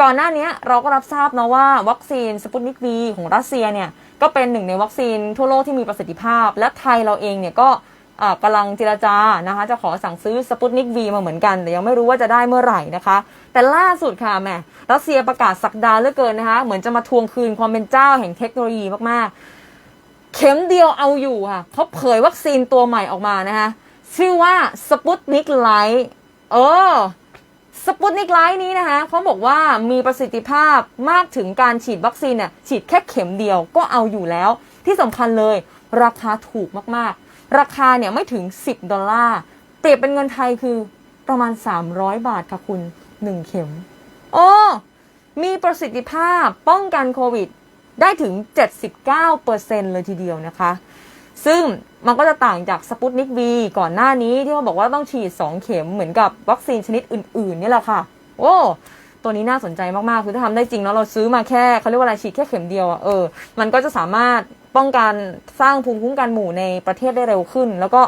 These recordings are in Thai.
ก่อนหน้านี้เราก็รับทราบนะว่าวัคซีนสปุตนิกวีของรัสเซียเนี่ยก็เป็นหนึ่งในวัคซีนทั่วโลกที่มีประสิทธิภาพ และไทยเราเองเนี่ยก็กำลังเจรจานะคะจะขอสั่งซื้อสปุตนิกวีมาเหมือนกัน แต่ยังไม่รู้ว่าจะได้เมื่อไหร่นะคะ แต่ล่าสุดค่ะแม่รัสเซียประกาศสักดาเหลือเกินนะคะ เหมือนจะมาทวงคืนความเป็นเจ้าแห่งเทคโนโลยีมากๆ เข็มเดียวเอาอยู่ค่ะเขาเผยวัคซีนตัวใหม่ออกมานะคะชื่อว่าสปุตนิกไลท์เออ สปุตนิกไลท์นี้นะคะเขาบอกว่ามีประสิทธิภาพมากถึงการฉีดวัคซีนเนี่ยฉีดแค่เข็มเดียวก็เอาอยู่แล้ว ที่สำคัญเลยราคาถูกมากๆ ราคาเนี่ยไม่ถึง 10 ดอลลาร์ เปรียบเป็นเงินไทยคือประมาณ 300 บาทค่ะคุณ 1 เข็ม โอ้มีประสิทธิภาพป้องกันโควิดได้ถึง 79%เลยทีเดียวนะคะ ซึ่งมันก็จะต่างจากสปุตนิกวีก่อนหน้านี้ที่เขาบอกว่าต้องฉีด 2 เข็มเหมือนกับวัคซีนชนิดอื่นๆนี่แหละค่ะ โอ้ตัวนี้น่าสนใจมากๆ คือถ้าทำได้จริงแล้วเราซื้อมาแค่เขาเรียกว่าอะไรฉีดแค่เข็มเดียวเออ มันก็จะสามารถป้องกันสร้างภูมิคุ้มกันหมู่ในประเทศได้เร็วขึ้น แล้วก็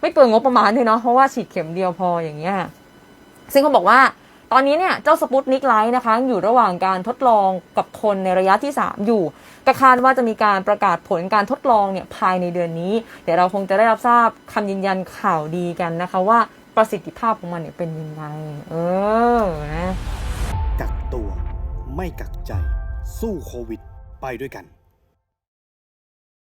ไม่เปลืองงบประมาณด้วยเนาะเพราะว่าฉีดเข็มเดียวพออย่างเงี้ยซึ่งเขาบอกว่า ตอนนี้เนี่ยเจ้าสปุตนิกไลท์นะคะอยู่ระหว่างการทดลองกับคนในระยะที่ 3 อยู่ก็คาดว่าจะมีการประกาศผลการทดลองเนี่ยภายในเดือนนี้ เดี๋ยวเราคงจะได้รับทราบคำยืนยันข่าวดีกันนะคะว่าประสิทธิภาพของมันเนี่ยเป็นยังไง เออนะกักตัวไม่กักใจสู้โควิด ไปด้วยกัน